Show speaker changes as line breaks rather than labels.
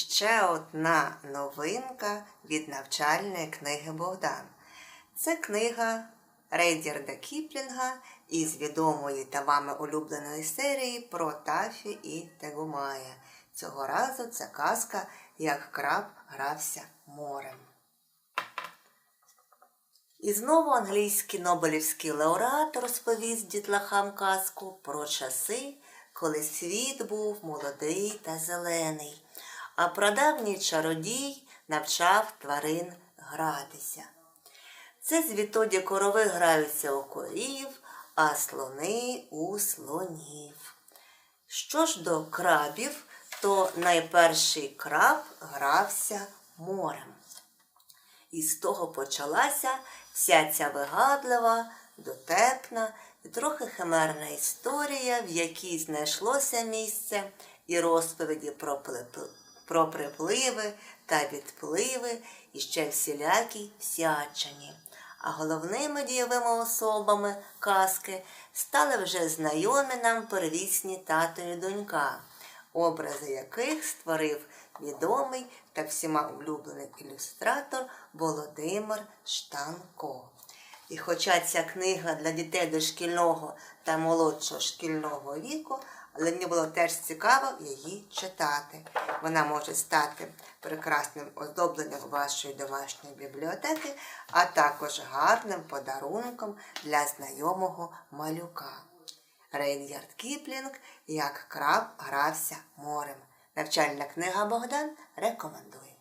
ще одна новинка від навчальної книги Богдан. Це книга Рейдярда Кіплінга із відомої та вами улюбленої серії про Тафі і Тегумая. Цього разу це казка, як краб грався морем. І знову англійський Нобелівський лауреат розповість дітлахам казку про часи, коли світ був молодий та зелений, а прадавній чародій навчав тварин гратися. Це звідтоді корови граються у корів, а слони у слонів. Що ж до крабів, то найперший краб грався морем. І з того почалася вся ця вигадлива, дотепна і трохи химерна історія, в якій знайшлося місце і розповіді про, про припливи та відпливи і ще всілякі всячині. А головними дієвими особами казки стали вже знайомі нам первісні тато і донька, образи яких створив відомий та всіма улюблений ілюстратор Володимир Штанко. І хоча ця книга для дітей дошкільного та молодшого шкільного віку, але мені було теж цікаво її читати. Вона може стати прекрасним оздобленням вашої домашньої бібліотеки, а також гарним подарунком для знайомого малюка. Рейнярд Кіплінг Як краб грався морем. Навчальна книга Богдан рекомендує.